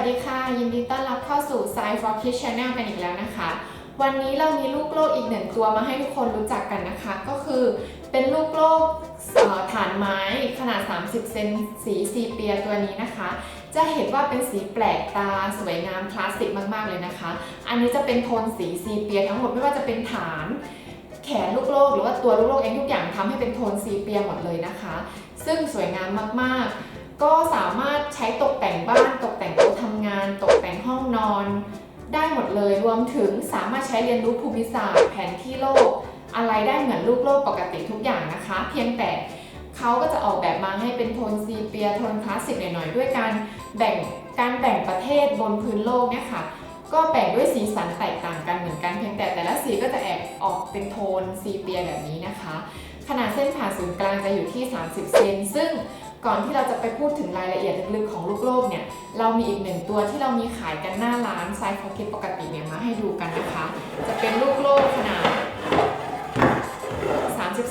วัสดีค่ะ ยินดีต้อนรับเข้าสู่ Science for Kids Channel กันอีกแล้วนะคะ วันนี้เรามีลูกโลกอีกหนึ่งตัวมาให้ทุกคนรู้จักกันนะคะ ก็คือเป็นลูกโลกฐานไม้ขนาด 30 เซนสีซีเปียตัวนี้นะคะ จะเห็นว่าเป็นสีแปลกตาสวยงามคลาสสิกมาก ๆ เลยนะคะ อันนี้จะเป็นโทนสีซีเปียทั้งหมดไม่ว่าจะเป็นฐานแขนลูกโลกหรือว่าตัวลูกโลกเองทุกอย่างทำให้เป็นโทนซีเปียหมดเลยนะคะ ซึ่งสวยงามมากๆ ก็สามารถใช้ตกแต่งบ้านตกแต่งโต๊ะทำงาน ตกแต่งห้องนอน ได้หมดเลยรวมถึงสามารถใช้เรียนรู้ภูมิศาสตร์แผนที่โลก อะไรได้เหมือนลูกโลกปกติทุกอย่างนะคะ เพียงแต่เขาก็จะออกแบบมาให้เป็นโทนซีเปียโทนคลาสสิกหน่อยๆ ด้วยการแบ่งการแบ่งประเทศบนพื้นโลกเนี่ยค่ะก็แบ่งด้วยสีสันแตกต่างกันเหมือนกันเพียงแต่แต่ละสีก็จะแอบออกเป็นโทนซีเปียแบบนี้นะคะ ขนาดเส้นผ่าศูนย์กลางจะอยู่ที่ 30 เซนซึ่ง ก่อนที่เราจะไปพูดถึงรายละเอียดลึกๆของลูกโลกเนี่ย เรามีอีกหนึ่งตัวที่เรามีขายกันหน้าร้านไซฟอคิดปกติเนี่ยมาให้ดูกันนะคะ จะเป็นลูกโลกขนาด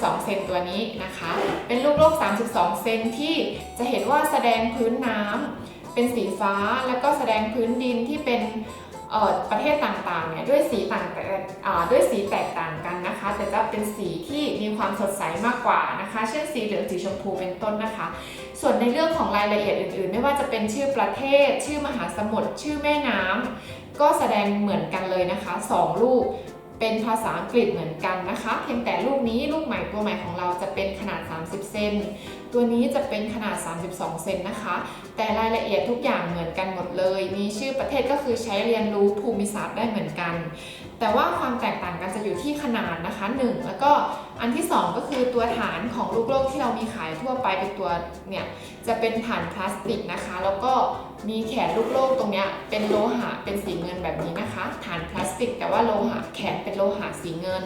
32 เซนตัวนี้นะคะ เป็นลูกโลก 32 เซนที่จะเห็นว่าแสดงพื้นน้ำเป็นสีฟ้าแล้วก็แสดงพื้นดินที่เป็น ประเทศต่างๆเนี่ยด้วยสีต่างอ่ด้วยสีแตกต่างกันนะคะ แต่จะเป็นสีที่มีความสดใสมากกว่านะคะ เช่นสีเหลืองสีชมพูเป็นต้นนะคะ ส่วนในเรื่องของรายละเอียดอื่นๆ ไม่ว่าจะเป็นชื่อประเทศ ชื่อมหาสมุทรชื่อแม่น้ำก็แสดงเหมือนกันเลยนะคะสองลูป เป็นภาษาอังกฤษเหมือนกันนะคะ เพียงแต่ลูกนี้ลูกใหม่ตัวใหม่ของเราจะเป็นขนาด 30 เซน ตัวนี้จะเป็นขนาด 32 เซนนะคะ แต่รายละเอียดทุกอย่างเหมือนกันหมดเลย มีชื่อประเทศก็คือใช้เรียนรู้ภูมิศาสตร์ได้เหมือนกัน แต่ว่าความแตกต่างกันจะอยู่ที่ขนาดนะคะ 1 แล้วก็อันที่ 2 ก็คือตัวฐานของลูกโลกที่เรามีขายทั่วไปเป็นตัวเนี่ยจะเป็นฐานพลาสติกนะคะ แล้วก็มีแขนลูกโลกตรงเนี้ยเป็นโลหะเป็นสีเงิน ฐานพลาสติก แต่ว่าโลหะแขนเป็นโลหะสีเงิน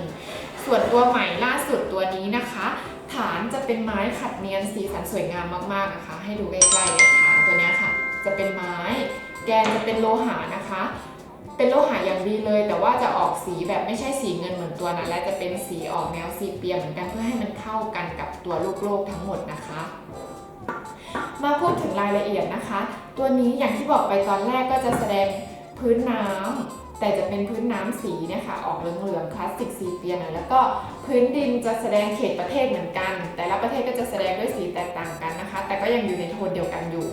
ส่วนตัวใหม่ล่าสุดตัวนี้นะคะ ฐานจะเป็นไม้ขัดเนียนสีสันสวยงามมากๆนะคะ ให้ดูใกล้ๆเลยฐานตัวนี้ค่ะ จะเป็นไม้ แกนจะเป็นโลหะนะคะ เป็นโลหะอย่างดีเลย แต่ว่าจะออกสีแบบไม่ใช่สีเงินเหมือนตัวนั้นและจะเป็นสีออกแนวสีเปียเหมือนกันเพื่อให้มันเข้ากันกับตัวลูกโลกทั้งหมดนะคะมาพูดถึงรายละเอียดนะคะ ตัวนี้อย่างที่บอกไปตอนแรกก็จะแสดงพื้นน้ำ แต่จะเป็นพื้นน้ำสีเนี่ยค่ะออกเหลืองๆคลาสสิกสีเปียหน่อยแล้วก็พื้นดินจะแสดงเขตประเทศเหมือนกัน แต่ละประเทศก็จะแสดงด้วยสีแตกต่างกันนะคะ แต่ก็ยังอยู่ในโทนเดียวกันอยู่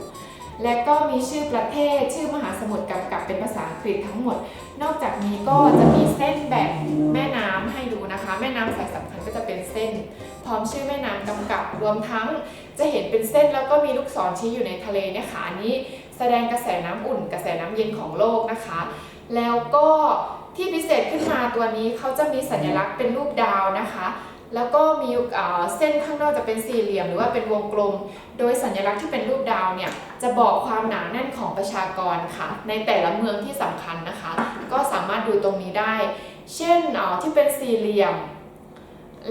และก็มีชื่อประเทศชื่อมหาสมุทรกำกับเป็นภาษาอังกฤษทั้งหมด นอกจากนี้ก็จะมีเส้นแบ่งแม่น้ำให้ดูนะคะ แม่น้ำสายสำคัญก็จะเป็นเส้น พร้อมชื่อแม่น้ำกำกับรวมทั้งจะเห็นเป็นเส้นแล้วก็มีลูกศรชี้อยู่ในทะเลเนี่ยค่ะอันนี้ แสดงกระแสน้ำอุ่น กระแสน้ำเย็นของโลกนะคะ แล้วก็ที่พิเศษขึ้นมาตัวนี้เขาจะมีสัญลักษณ์เป็นรูปดาวนะคะ แล้วก็มีเส้นข้างนอกจะเป็นสี่เหลี่ยมหรือว่าเป็นวงกลม โดยสัญลักษณ์ที่เป็นรูปดาวเนี่ยจะบอกความหนาแน่นของประชากรค่ะ ในแต่ละเมืองที่สำคัญนะคะ ก็สามารถดูตรงนี้ได้ เช่นที่เป็นสี่เหลี่ยม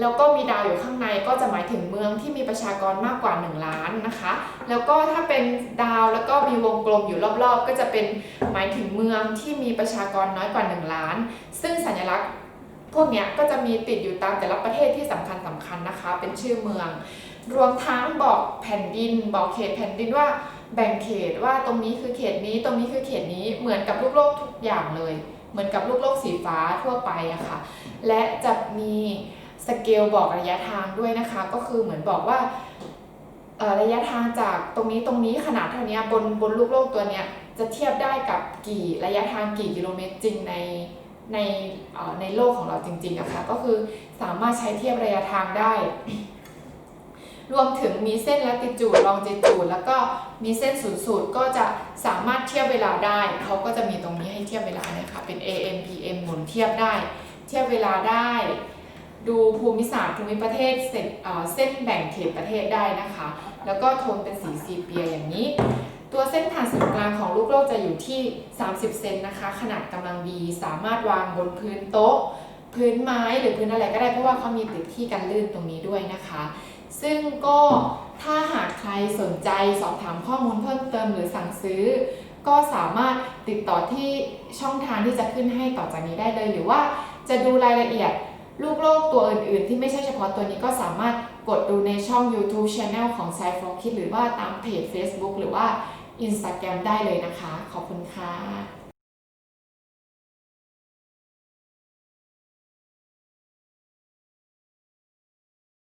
แล้วก็มีดาวอยู่ข้างในก็จะหมายถึงเมืองที่มีประชากรมากกว่า 1 ล้านนะคะ แล้วก็ถ้าเป็นดาวแล้วก็มีวงกลมอยู่รอบๆ ก็จะเป็นหมายถึงเมืองที่มีประชากรน้อยกว่า 1 ล้าน ซึ่งสัญลักษณ์พวกนี้ก็จะมีติดอยู่ตามแต่ละประเทศที่สำคัญสำคัญนะคะ เป็นชื่อเมือง รวมทั้งบอกแผ่นดิน บอกเขตแผ่นดินว่าแบ่งเขตว่าตรงนี้คือเขตนี้ตรงนี้คือเขตนี้เหมือนกับลูกโลกทุกอย่างเลย เหมือนกับลูกโลกสีฟ้าทั่วไปอะค่ะและจะมี สเกลบอกระยะทางด้วยนะคะ ก็คือเหมือนบอกว่าระยะทางจากตรงนี้ตรงนี้ขนาดเท่านี้บนบนลูกโลกตัวเนี้ยจะเทียบได้กับกี่ระยะทางกี่กิโลเมตรจริงในในในโลกของเราจริงๆอะคะก็คือสามารถใช้เทียบระยะทางได้ รวมถึงมีเส้นลัติจูดลองจิจูดแล้วก็มีเส้นศูนย์สูตรก็จะสามารถเทียบเวลาได้เขาก็จะมีตรงนี้ให้เทียบเวลาเนี่ยค่ะเป็น AM PM หมุนเทียบได้ เทียบเวลาได้ ดูภูมิศาสตร์ภูมิประเทศเส้นเเส้นแบ่งเขตประเทศได้นะคะ แล้วก็โทนเป็นสีซีเปียอย่างนี้ ตัวเส้นผ่านศูนย์กลางของลูกโลกจะอยู่ที่ 30 เซนนะคะ ขนาดกำลังดีสามารถวางบนพื้นโต๊ะ พื้นไม้หรือพื้นอะไรก็ได้เพราะว่าเขามีติดที่กันลื่นตรงนี้ด้วยนะคะ ซึ่งก็ถ้าหากใครสนใจสอบถามข้อมูลเพิ่มเติมหรือสั่งซื้อ ก็สามารถติดต่อที่ช่องทางที่จะขึ้นให้ต่อจากนี้ได้เลย หรือว่าจะดูรายละเอียด ลูกโลกตัวอื่นๆ ที่ไม่ใช่เฉพาะตัวนี้ก็สามารถกดดูในช่อง YouTube Channel ของ s c i f o คิดหรือว่าตามเพจ Facebook หรือว่า Instagram ได้เลยนะคะ ขอบคุณค่ะ